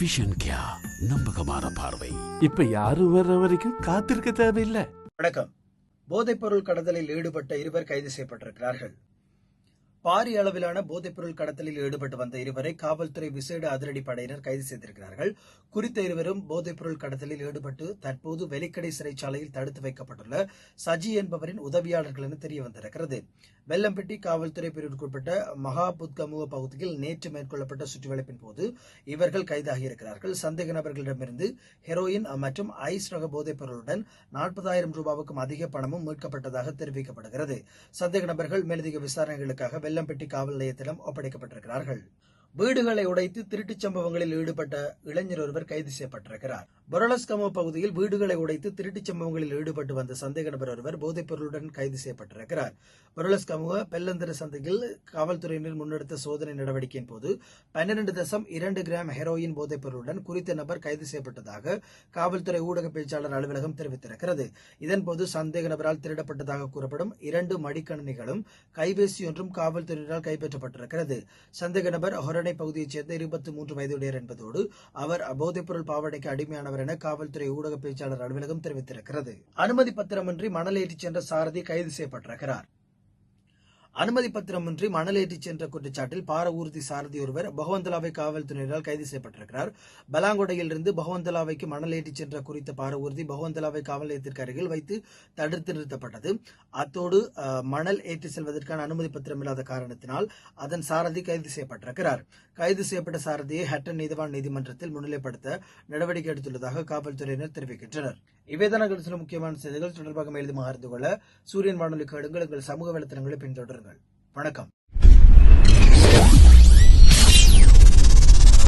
Vision கியா நம்பகமான பார்வை. இப்ப யாரும் வர்ற வரைக்கும் காத்திருக்க தேவையில்லை. வணக்கம். போதைப்பொருள் கடத்தலில் ஈடுபட்ட இருவர் கைது செய்யப்பட்டிருக்கிறார்கள். பாரிய அளவிலான போதைப்பொருள் கடத்தலில் ஈடுபட்டு வந்த இருவரை காவல்துறை விசேட அதிரடி படையினர் கைது செய்திருக்கிறார்கள். குறித்த இருவரும் போதைப்பொருள் கடத்தலில் ஈடுபட்டு தற்போது வெலிக்கடை சிறைச்சாலையில் தடுத்து வைக்கப்பட்டுள்ள சஜி என்பவரின் உதவியாளர்கள் என தெரிய வந்திருக்கிறது. வெள்ளம்பட்டி காவல்துறை பிரிவுக்குட்பட்ட மகாபுத்கமுக பகுதியில் நேற்று மேற்கொள்ளப்பட்ட சுற்றுவளைப்பின் போது இவர்கள் கைதாகியிருக்கிறார்கள். சந்தேக நபர்களிடமிருந்து ஹெரோயின் மற்றும் ஐஸ் ரக போதைப் பொருளுடன் நாற்பதாயிரம் ரூபாவுக்கும் அதிக பணமும் மீட்கப்பட்டதாக தெரிவிக்கப்படுகிறது. சந்தேக நபர்கள் மேலதிக விசாரணைகளுக்காக வெள்ளம்பட்டி காவல் நிலையத்திடம் ஒப்படைக்கப்பட்டிருக்கிறார்கள். வீடுகளை உடைத்து திருட்டுச் சம்பவங்களில் ஈடுபட்ட இளைஞர் ஒருவர் கைது செய்யப்பட்டிருக்கிறார். பொரலஸ்கமோ பகுதியில் வீடுகளை உடைத்து திருட்டுச் சம்பவங்களில் ஈடுபட்டு வந்த சந்தேக நபர் ஒருவர் போதைப் பொருளுடன் கைது செய்யப்பட்டிருக்கிறார். பொரலஸ்கமோ பெல்லந்தர சந்தையில் காவல்துறையினர் முன்னெடுத்த சோதனை நடவடிக்கையின் போது பன்னிரண்டு தசம் இரண்டு கிராம் ஹெரோயின் போதைப் பொருளுடன் குறித்த நபர் கைது செய்யப்பட்டதாக காவல்துறை ஊடக பேச்சாளர் அலுவலகம் தெரிவித்திருக்கிறது. இதன்போது சந்தேக நபரால் திருடப்பட்டதாக கூறப்படும் இரண்டு மடிக்கணினிகளும் கைபேசி ஒன்றும் காவல்துறையினரால் கைப்பற்றப்பட்டிருக்கிறது. சந்தேக நபர் ஹொரணை பகுதியைச் சேர்ந்த இருபத்தி மூன்று வயதுடையர் என்பதோடு அவர் போதைப்பொருள் பாவனைக்கு அடிமையானவர் என காவல்துறை ஊடக பேச்சாளர் அலுவலகம் தெரிவித்திருக்கிறது. அனுமதி பத்திரமின்றி மணல் ஏற்றிச் சென்ற சாரதி கைது செய்யப்பட்டிருக்கிறார். அனுமதி பத்திரமின்றி மணல் ஏற்றிச் சென்ற குற்றச்சாட்டில் பார ஊர்தி சாரதி ஒருவர் பகவந்தலாவை காவல்துறையினரால் கைது செய்யப்பட்டிருக்கிறார். பலாங்கொடையிலிருந்து பகவந்தலாவைக்கு மணல் ஏற்றிச் சென்ற குறித்த பார ஊர்தி பகவந்தலாவை காவல் நிலையத்திற்கு அருகில் வைத்து தடுத்து நிறுத்தப்பட்டது. அத்தோடு மணல் ஏற்றி செல்வதற்கான அனுமதி பத்திரம் இல்லாத காரணத்தினால் அதன் சாரதி கைது செய்யப்பட்டிருக்கிறார். கைது செய்யப்பட்ட சாரதியை ஹட்டன் நீதிவான் நீதிமன்றத்தில் முன்னிலைப்படுத்த நடவடிக்கை எடுத்துள்ளதாக காவல்துறையினர் தெரிவிக்கின்றனர். இவைதான சில முக்கியமான செய்திகள் தொடர்பாக மேலும் அறிந்து கொள்ள சூரியன் வானொலி கேடுங்கள் எங்கள் சமூக வலைத்தளங்களை பின்தொடருங்கள். வணக்கம்.